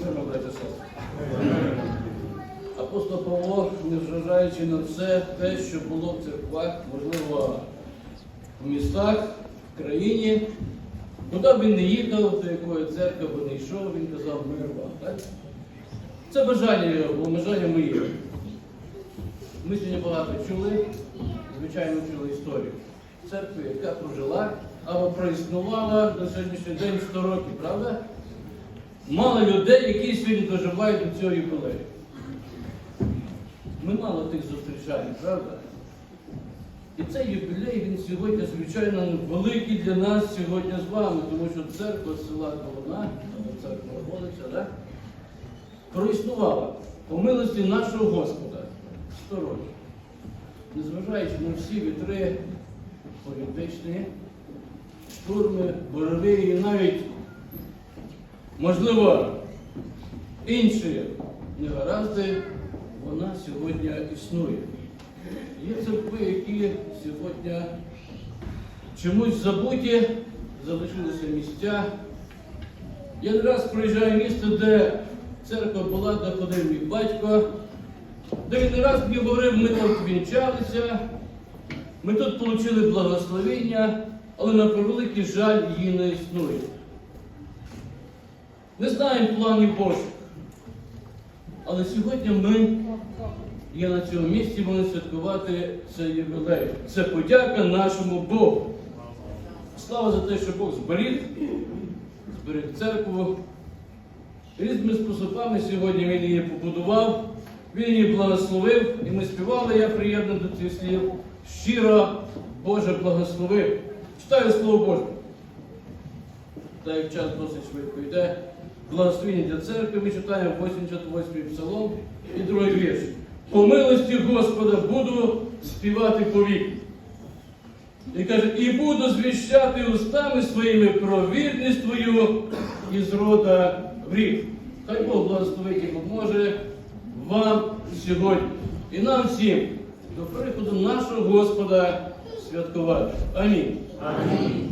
Мирно, браття сестри. Апостол Павло, незважаючи на все те, що було в церквах, можливо, в містах, в країні, куди б він не їхав, до якої церкви б не йшов, він казав мир вам. Це бажання його, було бажання моє. Ми сьогодні багато чули, звичайно, чули історію церкви, яка прожила або проіснувала до сьогоднішнього день 100 років, правда? Мало людей, які сьогодні доживають до цього юбілею. Ми мало тих зустрічаємо, правда? І цей юбілей, він сьогодні, звичайно, великий для нас сьогодні з вами, тому що церква села Колона, церква Голиця, да? проіснувала по милості нашого Господа 100 років. Незважаючи на всі вітри політичні, штурми, буреві і навіть, можливо, інші негаразди, вона сьогодні існує. Є церкви, які сьогодні чомусь забуті, залишилися місця. Я не раз проїжджаю місто, де церква була, де ходив мій батько, де він не раз мені говорив, ми тут вінчалися, ми тут отримали благословення, але на превеликий жаль її не існує. Не знаємо планів Божих. Але сьогодні ми є на цьому місці, будемо святкувати цей ювілей. Це подяка нашому Богу. Слава за те, що Бог зберіг, зберіг церкву. Різними способами сьогодні він її побудував, він її благословив, і ми співали, я приєднав до цих слів. Щиро Боже благословив. Читаю Слово Боже. Та як час досить швидко йде. Благословення для церкви ми читаємо 88-й псалом і другий вірш. По милості Господа буду співати повік. І каже, і буду звіщати устами своїми про вірність твою із рода в рік. Хай Бог благословить і поможе вам сьогодні і нам всім до приходу нашого Господа святкувати. Амінь. Амінь.